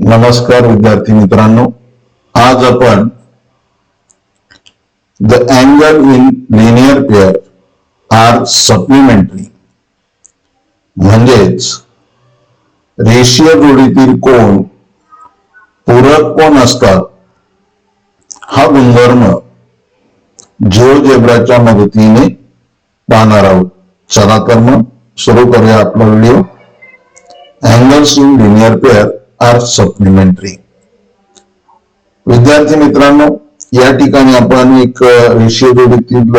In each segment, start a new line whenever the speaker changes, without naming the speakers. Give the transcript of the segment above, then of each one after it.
नमस्कार विद्यार्थी मित्रांनो. आज आपण the angle in linear pair are supplementary म्हणजेच रेषीय जोडीतील कोण पूरक कोण असतात. हा गुणधर्म जिओजेब्राच्या मदतीने पाहणार आहोत. चला तर मग सुरू करूया आपला video. Angles in linear pair are supplementary. विद्यार्थी मित्रांनो या ठिकाणी आपण एक अ, रेषीय जोडीतील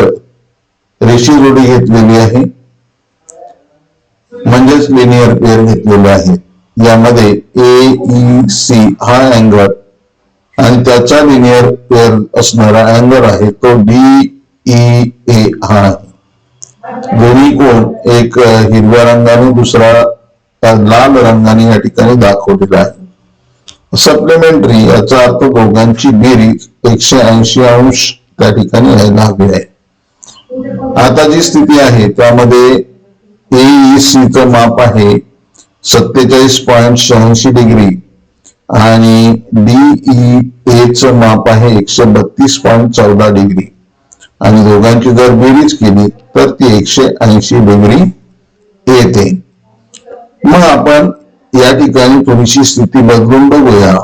रेषीय घेतलेली आहे. म्हणजेच लिनियर पेअर घेतलेले आहे. यामध्ये ए ई सी हा अँगल आणि त्याचा लिनियर पेअर असणारा अँगल आहे तो डी ई ए हा आहे. दोन्ही कोण एक हिरव्या रंगाने दुसरा लाल रंगाने या ठिकाणी दाखवलेला आहे सप्लिमेंटरी याचा अर्थ दोघांची बेरीज एकशे ऐंशी अंश त्या ठिकाणी यायला हवी आहे. आता जी स्थिती आहे त्यामध्ये एईसीच च माप आहे सत्तेचाळीस पॉईंट शहाऐंशी डिग्री आणि डीई च माप आहे एकशे बत्तीस पॉईंट चौदा डिग्री आणि दोघांची जर बेरीज केली तर ती एकशे ऐंशी डिग्री येते. मग आपण या ठिकाणी थोडीशी स्थिती बदलून बघूया.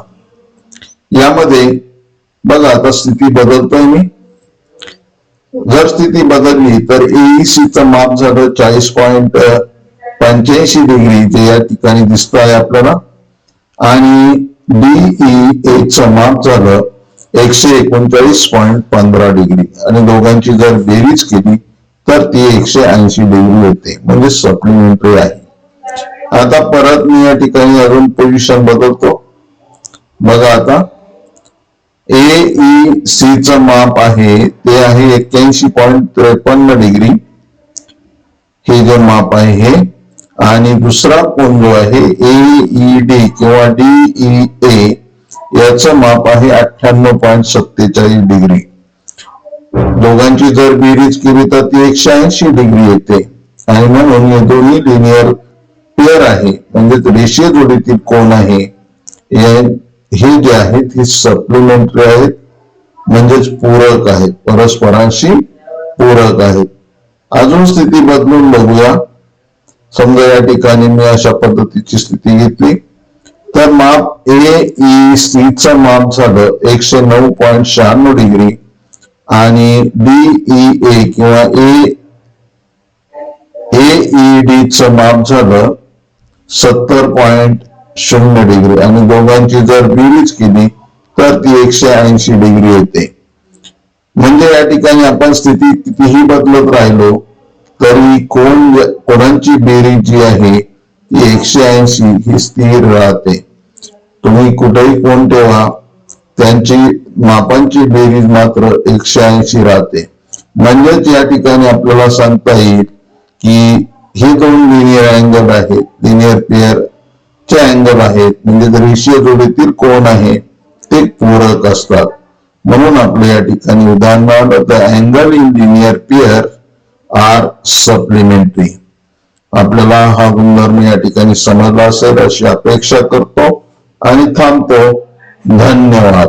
यामध्ये बघा आता स्थिती बदलतोय मी. जर स्थिती बदलली तर एईसी च माप झालं चाळीस पॉईंट पंच्याऐंशी डिग्री ते या ठिकाणी दिसत आहे आपल्याला. आणि डीई चं माप झालं एकशे एकोणचाळीस पॉईंट पंधरा डिग्री. आणि दोघांची जर बेरीज केली तर ती एकशे ऐंशी डिग्री येते म्हणजे सप्लिमेंटरी आहे. आता परत मी या ठिकाणी अजून पोझिशन बदलतो. बघा आता. ए ई सी च माप आहे. ते आहे एक्क्याऐंशी पॉईंट त्रेपन्न डिग्री हे जे माप आहे हे. आणि दुसरा कोण जो आहे ए ई डी किंवा डी ई ए याचं माप आहे अठ्ठ्याण्णव पॉईंट सत्तेचाळीस डिग्री दोघांची जर बेरीज केली तर ती एकशे ऐंशी डिग्री येते. आणि म्हणून हे दोन्ही लिनियर पेअर आहे. म्हणजे रेषीय जोडीतील कोण आहे? हे जे आहेत हे सप्लिमेंटरी आहेत. म्हणजेच पूरक आहेत. परस्परांशी पूरक आहेत. अजून स्थिती बदलून बघूया. समजा या ठिकाणी मी अशा पद्धतीची स्थिती घेतली. तर माप ए ई सी च माप झालं एकशे नऊ पॉईंट शहाण्णव डिग्री आणि डीई ए e, किंवा ए ई डी च माप झालं सत्तर पॉइंट शून्य डिग्री. आणि दोघांची जर बेरीज केली तर ती एकशे ऐंशी डिग्री येते. म्हणजे या ठिकाणी आपण स्थिती कितीही बदलत राहिलो तरी कोण कोणाची बेरीज जी आहे ती एकशे ऐंशी ही स्थिर राहते. तुम्ही कुठेही कोण ठेवा त्यांची मापांची बेरीज मात्र एकशे ऐंशी राहते. म्हणजेच या ठिकाणी आपल्याला सांगता येईल की हे दोन लिनियर अँगल आहेत लिनियर पेअर चे अँगल आहेत. म्हणजे रेषीय जोडीतील कोण आहे ते पूरक असतात. म्हणून आपल्या या ठिकाणी उदाहरणार्थ angle in linear pair are supplementary आपल्याला हा गुणधर्म या ठिकाणी समजला असेल अशी अपेक्षा करतो. आणि थांबतो. धन्यवाद.